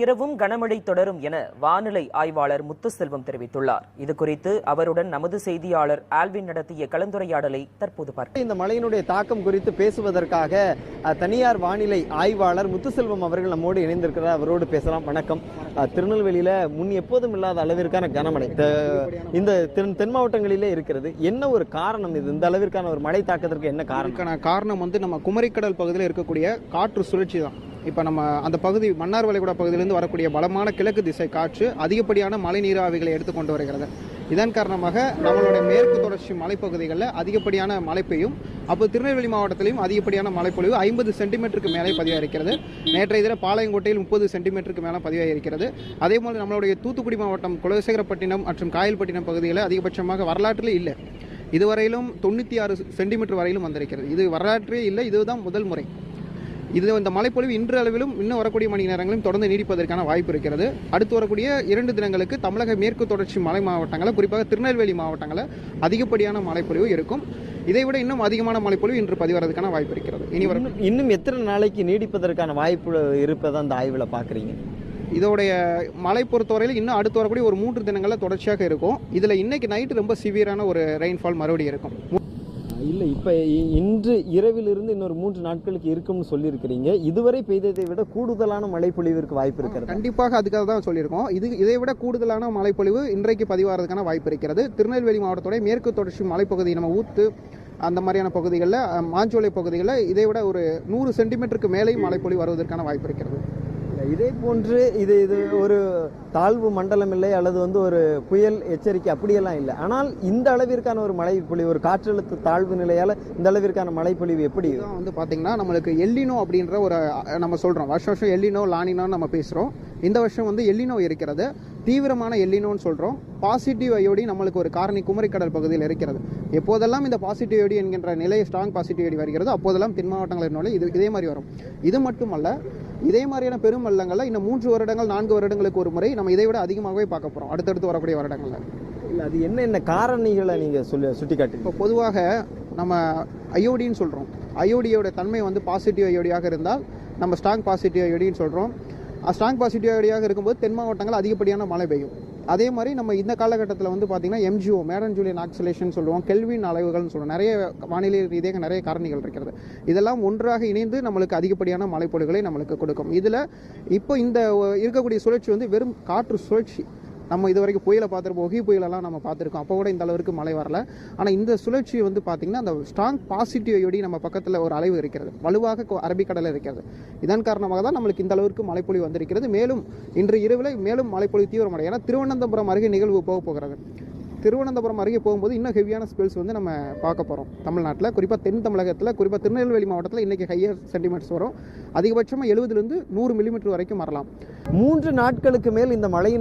இரவும் கனமழை தொடரும் என வானிலை ஆய்வாளர் முத்துசெல்வம் தெரிவித்துள்ளார். இது குறித்து அவருடன் நமது செய்தியாளர் ஆல்வின் நடத்திய கலந்துரையாடலை தற்போது பார்க்கலாம் இந்த மழையினுடைய தாக்கம் குறித்து பேசுவதற்காக தனியார் வானிலை ஆய்வாளர் முத்துசெல்வம் அவர்கள் நம்மோடு இணைந்திருக்கிறார். அவரோடு பேசலாம். வணக்கம். திருநெல்வேலியில முன் எப்போதும் இல்லாத அளவிற்கான கனமழை இந்த தென் தென் மாவட்டங்களிலே இருக்கிறது. என்ன ஒரு காரணம் இது? இந்த அளவிற்கான ஒரு மழை தாக்கத்திற்கு என்ன காரணம்? காரணம் வந்து நம்ம குமரிக்கடல் பகுதியில் இருக்கக்கூடிய காற்று சுழற்சி தான். இப்போ நம்ம அந்த பகுதி மன்னார் வளைகுடா பகுதியிலிருந்து வரக்கூடிய பலமான கிழக்கு திசை காற்று அதிகப்படியான மழை நீராவிகளை எடுத்துக்கொண்டு வருகிறது. இதன் காரணமாக நம்மளுடைய மேற்கு தொடர்ச்சி மலைப்பகுதிகளில் அதிகப்படியான மழை பெய்யும். அப்போ திருநெல்வேலி மாவட்டத்திலையும் அதிகப்படியான மழைப்பொழிவு ஐம்பது சென்டிமீட்டருக்கு மேலே பதிவாயிருக்கிறது. நேற்றைய தினம் பாளையங்கோட்டையில் முப்பது சென்டிமீட்டருக்கு மேலே பதிவாகியிருக்கிறது அதே போல் நம்மளுடைய தூத்துக்குடி மாவட்டம் குலசேகரப்பட்டினம் மற்றும் காயல்பட்டினம் பகுதியில் அதிகபட்சமாக வரலாற்றில் இல்லை. இதுவரையிலும் தொண்ணூற்றி ஆறு சென்டிமீட்டர் வரையிலும் வந்திருக்கிறது. இது வரலாற்றே இல்லை. இதுதான் முதல் முறை. இது இந்த மழைப்பொழிவு இன்று அளவிலும் இன்னும் வரக்கூடிய மணி நேரங்களிலும் தொடர்ந்து நீடிப்பதற்கான வாய்ப்பு இருக்கிறது. அடுத்து வரக்கூடிய இரண்டு தினங்களுக்கு தமிழக மேற்கு தொடர்ச்சி மலை மாவட்டங்களில் குறிப்பாக திருநெல்வேலி மாவட்டங்களில் அதிகப்படியான மழைப்பொழிவு இருக்கும். இதை விட இன்னும் அதிகமான மழைப்பொழிவு இன்று பதிவறதுக்கான வாய்ப்பு இருக்கிறது. இனி வரும் இன்னும் எத்தனை நாளைக்கு நீடிப்பதற்கான வாய்ப்பு இருப்பதை அந்த ஆய்வுல பாக்குறீங்க? இதோடைய மழை பொறுத்தவரையில் இன்னும் அடுத்து வரக்கூடிய ஒரு மூன்று தினங்களில் தொடர்ச்சியாக இருக்கும். இதில் இன்னைக்கு நைட்டு ரொம்ப சிவியரான ஒரு ரெயின்ஃபால் மறுபடியும் இருக்கும். இல்ல இப்ப இன்று இரவிலிருந்து இன்னொரு மூன்று நாட்களுக்கு இருக்கும்னு சொல்லியிருக்கிறீங்க. இதுவரை பெய்ததை விட கூடுதலான மழை பொழிவிற்கு வாய்ப்பு இருக்கிறது? கண்டிப்பாக அதுக்காக தான் சொல்லியிருக்கோம். இது இதை விட கூடுதலான மழைப்பொழிவு இன்றைக்கு பதிவாகிறதுக்கான வாய்ப்பு இருக்கிறது. திருநெல்வேலி மாவட்டத்தோட மேற்கு தொடர்ச்சி மலைப்பகுதி நம்ம ஊத்து அந்த மாதிரியான பகுதிகளில் மாஞ்சோலை பகுதிகளில் இதை விட ஒரு நூறு சென்டிமீட்டருக்கு மேலே மழைப்பொழிவு வருவதற்கான வாய்ப்பு இருக்கிறது. இதே போன்று இது இது ஒரு தாழ்வு மண்டலம் இல்லை அல்லது வந்து ஒரு புயல் எச்சரிக்கை அப்படியெல்லாம் இல்லை. ஆனால் இந்த அளவிற்கான ஒரு மழை பொழிவு ஒரு காற்றழுத்த தாழ்வு நிலையால இந்த அளவிற்கான மழை பொழிவு எப்படி வந்து பார்த்திங்கன்னா நம்மளுக்கு எல்லினோ அப்படின்ற ஒரு நம்ம சொல்கிறோம் வருஷம் வருஷம் எல்லினோ லானினோன்னு நம்ம பேசுகிறோம் இந்த வருஷம் வந்து எல்லினோ இருக்கிறது. தீவிரமான எல்லினோன்னு சொல்கிறோம் பாசிட்டிவ் ஐயோடி நம்மளுக்கு ஒரு காரணி குமரிக்கடல் பகுதியில் இருக்கிறது. எப்போதெல்லாம் இந்த பாசிட்டிவ் ஐயோடி என்கின்ற நிலை ஸ்ட்ராங் பாசிட்டிவ் ஐயோடி வருகிறதோ அப்போதெல்லாம் தென் மாவட்டங்களில் இது இதே மாதிரி வரும். இது மட்டுமல்ல இதே மாதிரியான பெரும் வெள்ளங்களில் இன்னும் மூன்று வருடங்கள் நான்கு வருடங்களுக்கு ஒரு முறை நம்ம இதை விட அதிகமாகவே பார்க்க போகிறோம் அடுத்தடுத்து வரக்கூடிய வருடங்களில். இல்லை அது என்ன என்ன காரணிகளை நீங்க சொல்லி சுட்டி காட்டுங்க இப்போ பொதுவாக நம்ம அயோடின்னு சொல்கிறோம் அயோடியோட தன்மை வந்து பாசிட்டிவ் அயோடியாக இருந்தால் நம்ம ஸ்ட்ராங் பாசிட்டிவ் அயோடின்னு சொல்கிறோம் ஸ்ட்ராங் பாசிட்டிவ் அயோடியாக இருக்கும்போது தென் மாவட்டங்கள் அதிகப்படியான மழை பெய்யும். அதே மாதிரி நம்ம இந்த காலகட்டத்தில் வந்து பார்த்திங்கன்னா எம்ஜிஓ மேடன் ஜூலியன் ஆக்சிலேஷன் சொல்லுவோம் கெல்வின் அளவுகள்னு சொல்லுவோம். நிறைய வானிலை ரீதியாக நிறைய காரணிகள் இருக்கிறது. இதெல்லாம் ஒன்றாக இணைந்து நம்மளுக்கு அதிகப்படியான மழைப்பொழிவுகளை நம்மளுக்கு கொடுக்கும். இதில் இப்போ இந்த இருக்கக்கூடிய சுழற்சி வந்து வெறும் காற்று சுழற்சி. நம்ம இது வரைக்கும் புயலை பார்த்துருப்போம் ஒகி புயலெல்லாம் நம்ம பார்த்துருக்கோம். அப்போ கூட இந்த அளவுக்கு மழை வரல. ஆனால் இந்த சுழற்சி வந்து பார்த்திங்கன்னா அந்த ஸ்ட்ராங் பாசிட்டிவையோடி நம்ம பக்கத்தில் ஒரு அலைவு இருக்கிறது. வலுவாக அரபிக்கடலில் இருக்கிறது. இதன் காரணமாக தான் நம்மளுக்கு இந்த அளவிற்கு மழைப்பொழிவு வந்திருக்கிறது. மேலும் இன்று இரவில் மேலும் மழைப்பொழிவு தீவிரமடை ஏன்னா திருவனந்தபுரம் அருகே நிகழ்வு போக போகிறது. திருவனந்தபுரம் அருகே போகும்போது இன்னும் ஹெவியான ஸ்பெல்ஸ் வந்து நம்ம பார்க்க போகிறோம் தமிழ்நாட்டில் குறிப்பாக தென் தமிழகத்தில் குறிப்பாக திருநெல்வேலி மாவட்டத்தில் இன்றைக்கி ஹையர் சென்டிமீட்டர்ஸ் வரும். அதிகபட்சமாக எழுபதுலேருந்து நூறு மில்லிமீட்டர் வரைக்கும் வரலாம். மூன்று நாட்களுக்கு மேல் இந்த மழையினுடைய